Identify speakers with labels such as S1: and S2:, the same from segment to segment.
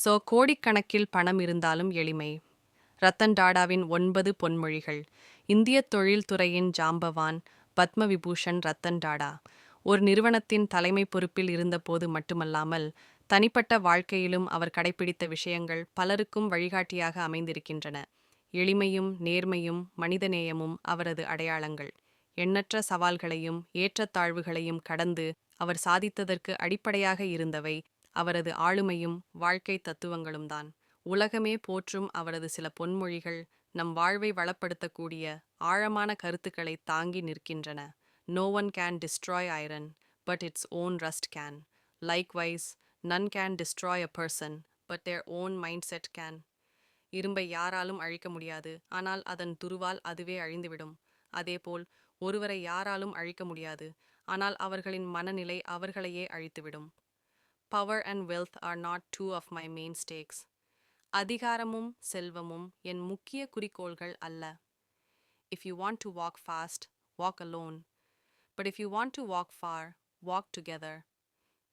S1: So கோடிக்கணக்கில் பணம் இருந்தாலும் எளிமை. ரத்தன் டாடாவின் ஒன்பது பொன்மொழிகள். இந்திய தொழில்துறையின் ஜாம்பவான் பத்ம விபூஷன் ரத்தன் டாடா. ஒரு நிறுவனத்தின் தலைமை பொறுப்பில் இருந்தபோது மட்டுமல்லாமல் தனிப்பட்ட வாழ்க்கையிலும் அவர் கடைபிடித்த விஷயங்கள் பலருக்கும் வழிகாட்டியாக அமைந்திருக்கின்றன. எளிமையும் நேர்மையும் மனிதநேயமும் அவரது அடையாளங்கள். எண்ணற்ற சவால்களையும் ஏற்றத்தாழ்வுகளையும் கடந்து அவர் சாதித்ததற்கு அடிப்படையாக இருந்தவை அவரது ஆளுமையும் வாழ்க்கை தத்துவங்களும் தான் உலகமே போற்றும் அவரது சில பொன்மொழிகள் நம் வாழ்வை வளப்படுத்தக்கூடிய ஆழமான கருத்துக்களை தாங்கி நிற்கின்றன. No one can destroy iron but its own rust can likewise none can destroy a person but their own mindset can இரும்பை யாராலும் அழிக்க முடியாது ஆனால் அதன் துருவால் அதுவே அழிந்துவிடும். அதேபோல் ஒருவரை யாராலும் அழிக்க முடியாது ஆனால் அவர்களின் மனநிலை அவர்களையே அழித்துவிடும். power and wealth are not two of my main stakes அதிகாரமும் செல்வமும் என் முக்கிய குறிக்கோள்கள் அல்ல if you want to walk fast walk alone but if you want to walk far walk together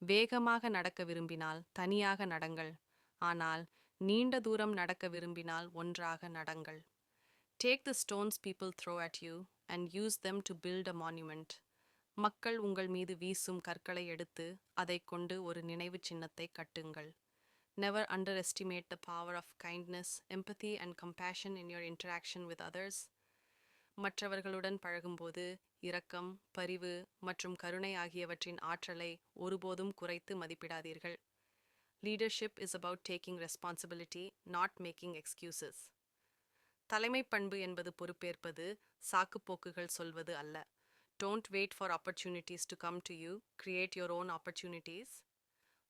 S1: வேகமாக நடக்க விரும்பினால் தனியாக நடங்கள் ஆனால் நீண்ட தூரம் நடக்க விரும்பினால் ஒன்றாக நடங்கள் take the stones people throw at you and use them to build a monument மக்கள் உங்கள் மீது வீசும் கற்களை எடுத்து அதைக் கொண்டு ஒரு நினைவுச் சின்னத்தை கட்டுங்கள். Never underestimate the power of kindness empathy and compassion in your interaction with others மற்றவர்களுடன் பழகும்போது இரக்கம் பரிவு மற்றும் கருணை ஆகியவற்றின் ஆற்றலை ஒருபோதும் குறைத்து மதிப்பிடாதீர்கள். Leadership is about taking responsibility not making excuses தலைமை பண்பு என்பது பொறுப்பேற்பது சாக்குப்போக்குகள் சொல்வது அல்ல. Don't wait for opportunities to come to you create your own opportunities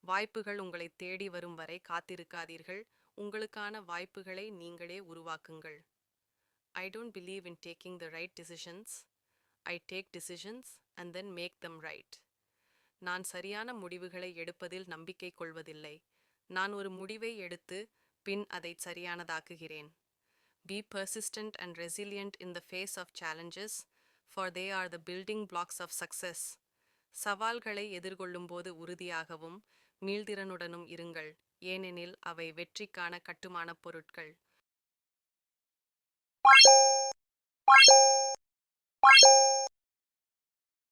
S1: வாய்ப்புகள் உங்களை தேடி வரும் வரை காத்திருக்காதீர்கள். உங்களுக்கான வாய்ப்புகளை நீங்களே உருவாக்குங்கள். I don't believe in taking the right decisions I take decisions and then make them right நான் சரியான முடிவுகளை எடுப்பதில் நம்பிக்கை கொள்வதில்லை. நான் ஒரு முடிவை எடுத்து பின் அதை சரியானதாக்குகிறேன். Be persistent and resilient in the face of challenges for they are the building blocks of success சவால்களை எதிர்கொள்ளும் போது உறுதியாகவும் மீள்திறனுடனும் இருங்கள். ஏனெனில் அவை வெற்றிக்கான கட்டுமானப் பொருட்கள்.